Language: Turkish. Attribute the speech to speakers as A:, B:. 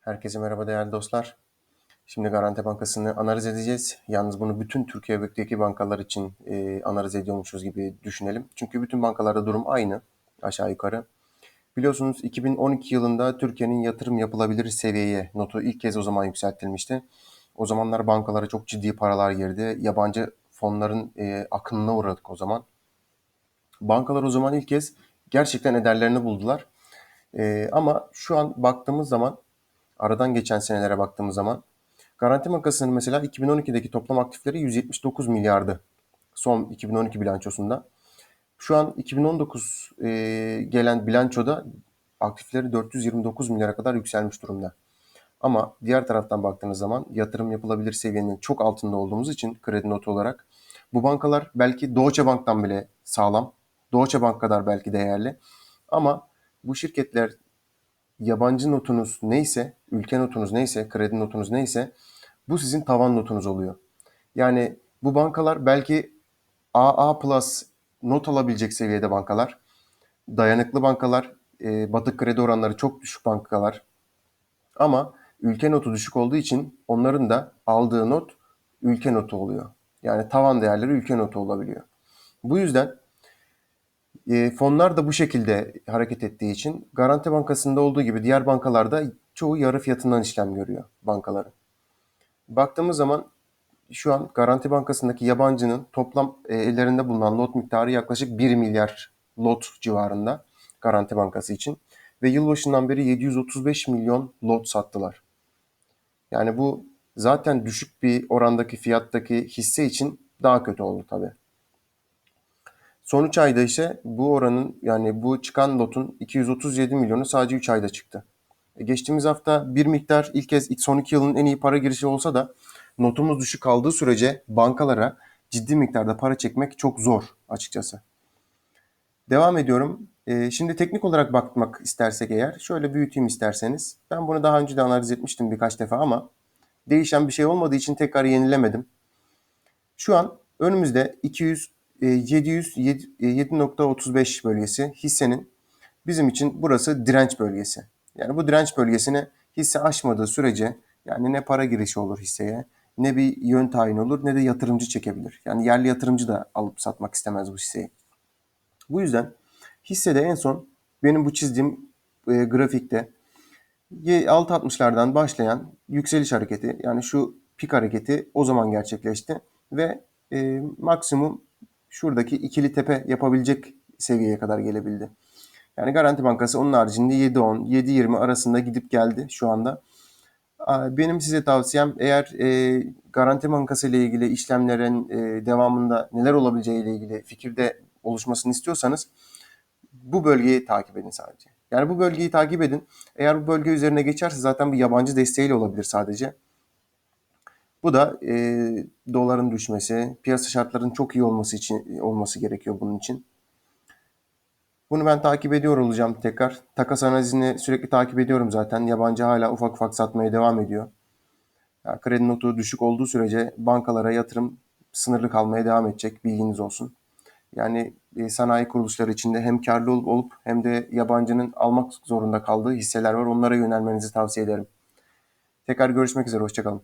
A: Herkese merhaba değerli dostlar. Şimdi Garanti Bankası'nı analiz edeceğiz. Yalnız bunu bütün Türkiye'deki bankalar için e, analiz ediyormuşuz gibi düşünelim. Çünkü bütün bankalarda durum aynı aşağı yukarı. Biliyorsunuz 2012 yılında Türkiye'nin yatırım yapılabilir seviyeye notu ilk kez o zaman yükseltilmişti. O zamanlar bankalara çok ciddi paralar girdi. Yabancı fonların e, akınına uğradık o zaman. Bankalar o zaman ilk kez gerçekten ederlerini buldular. E, ama şu an baktığımız zaman aradan geçen senelere baktığımız zaman Garanti Bankası'nın mesela 2012'deki toplam aktifleri 179 milyardı. Son 2012 bilançosunda. Şu an 2019 e, gelen bilançoda aktifleri 429 milyara kadar yükselmiş durumda. Ama diğer taraftan baktığınız zaman yatırım yapılabilir seviyenin çok altında olduğumuz için kredi notu olarak bu bankalar belki Deutsche Bank'tan bile sağlam. Deutsche Bank kadar belki değerli. Ama bu şirketler yabancı notunuz neyse, ülke notunuz neyse, kredi notunuz neyse bu sizin tavan notunuz oluyor. Yani bu bankalar belki AA plus not alabilecek seviyede bankalar. Dayanıklı bankalar, e, batık kredi oranları çok düşük bankalar. Ama ülke notu düşük olduğu için onların da aldığı not ülke notu oluyor. Yani tavan değerleri ülke notu olabiliyor. Bu yüzden e, fonlar da bu şekilde hareket ettiği için Garanti Bankası'nda olduğu gibi diğer bankalarda çoğu yarı fiyatından işlem görüyor bankaların. Baktığımız zaman şu an Garanti Bankası'ndaki yabancının toplam e, ellerinde bulunan lot miktarı yaklaşık 1 milyar lot civarında Garanti Bankası için. Ve yılbaşından beri 735 milyon lot sattılar. Yani bu zaten düşük bir orandaki fiyattaki hisse için daha kötü oldu tabii. Son 3 ayda ise bu oranın yani bu çıkan lotun 237 milyonu sadece 3 ayda çıktı. E, geçtiğimiz hafta bir miktar ilk kez son 2 yılın en iyi para girişi olsa da notumuz düşük kaldığı sürece bankalara ciddi miktarda para çekmek çok zor açıkçası. Devam ediyorum. E, şimdi teknik olarak bakmak istersek eğer şöyle büyüteyim isterseniz. Ben bunu daha önce de analiz etmiştim birkaç defa ama değişen bir şey olmadığı için tekrar yenilemedim. Şu an önümüzde 200 707.35 bölgesi hissenin bizim için burası direnç bölgesi. Yani bu direnç bölgesini hisse aşmadığı sürece yani ne para girişi olur hisseye ne bir yön tayin olur ne de yatırımcı çekebilir. Yani yerli yatırımcı da alıp satmak istemez bu hisseyi. Bu yüzden hissede en son benim bu çizdiğim e, grafikte 6.60'lardan başlayan yükseliş hareketi yani şu pik hareketi o zaman gerçekleşti ve e, maksimum şuradaki ikili tepe yapabilecek seviyeye kadar gelebildi. Yani Garanti Bankası onun haricinde 7.10, 7.20 arasında gidip geldi şu anda. Benim size tavsiyem eğer e, Garanti Bankası ile ilgili işlemlerin e, devamında neler olabileceği ile ilgili fikirde oluşmasını istiyorsanız bu bölgeyi takip edin sadece. Yani bu bölgeyi takip edin. Eğer bu bölge üzerine geçerse zaten bir yabancı desteğiyle olabilir sadece. Bu da e, doların düşmesi, piyasa şartlarının çok iyi olması için olması gerekiyor bunun için. Bunu ben takip ediyor olacağım tekrar. Takas analizini sürekli takip ediyorum zaten. Yabancı hala ufak ufak satmaya devam ediyor. Yani kredi notu düşük olduğu sürece bankalara yatırım sınırlı kalmaya devam edecek. Bilginiz olsun. Yani e, sanayi kuruluşları içinde hem karlı olup hem de yabancının almak zorunda kaldığı hisseler var. Onlara yönelmenizi tavsiye ederim. Tekrar görüşmek üzere. Hoşçakalın.